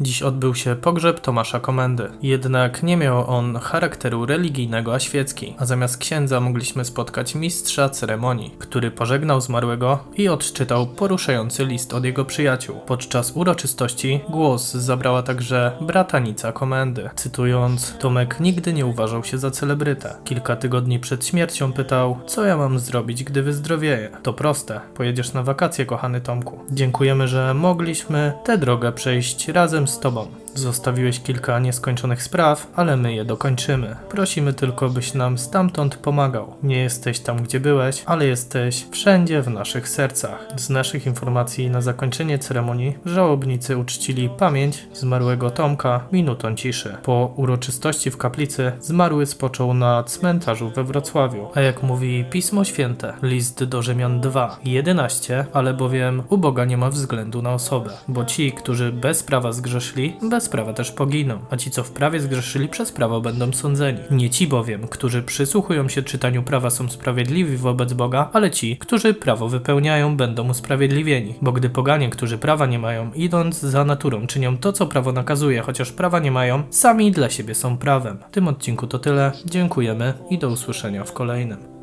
Dziś odbył się pogrzeb Tomasza Komendy. Jednak nie miał on charakteru religijnego, a świecki, a zamiast księdza mogliśmy spotkać mistrza ceremonii, który pożegnał zmarłego i odczytał poruszający list od jego przyjaciół. Podczas uroczystości głos zabrała także bratanica Komendy. Cytując, Tomek nigdy nie uważał się za celebrytę. Kilka tygodni przed śmiercią pytał, co ja mam zrobić, gdy wyzdrowieję. To proste, pojedziesz na wakacje, kochany Tomku. Dziękujemy, że mogliśmy tę drogę przejść razem z Tobą. Zostawiłeś kilka nieskończonych spraw, ale my je dokończymy. Prosimy tylko, byś nam stamtąd pomagał. Nie jesteś tam, gdzie byłeś, ale jesteś wszędzie w naszych sercach. Z naszych informacji na zakończenie ceremonii żałobnicy uczcili pamięć zmarłego Tomka minutą ciszy. Po uroczystości w kaplicy zmarły spoczął na cmentarzu we Wrocławiu. A jak mówi Pismo Święte, list do Rzymian 2, 11, ale bowiem u Boga nie ma względu na osobę, bo ci, którzy bez prawa zgrzeszyli, bez prawa też poginą, a ci, co w prawie zgrzeszyli, przez prawo będą sądzeni. Nie ci bowiem, którzy przysłuchują się czytaniu prawa są sprawiedliwi wobec Boga, ale ci, którzy prawo wypełniają, będą usprawiedliwieni. Bo gdy poganie, którzy prawa nie mają, idąc za naturą, czynią to, co prawo nakazuje, chociaż prawa nie mają, sami dla siebie są prawem. W tym odcinku to tyle. Dziękujemy i do usłyszenia w kolejnym.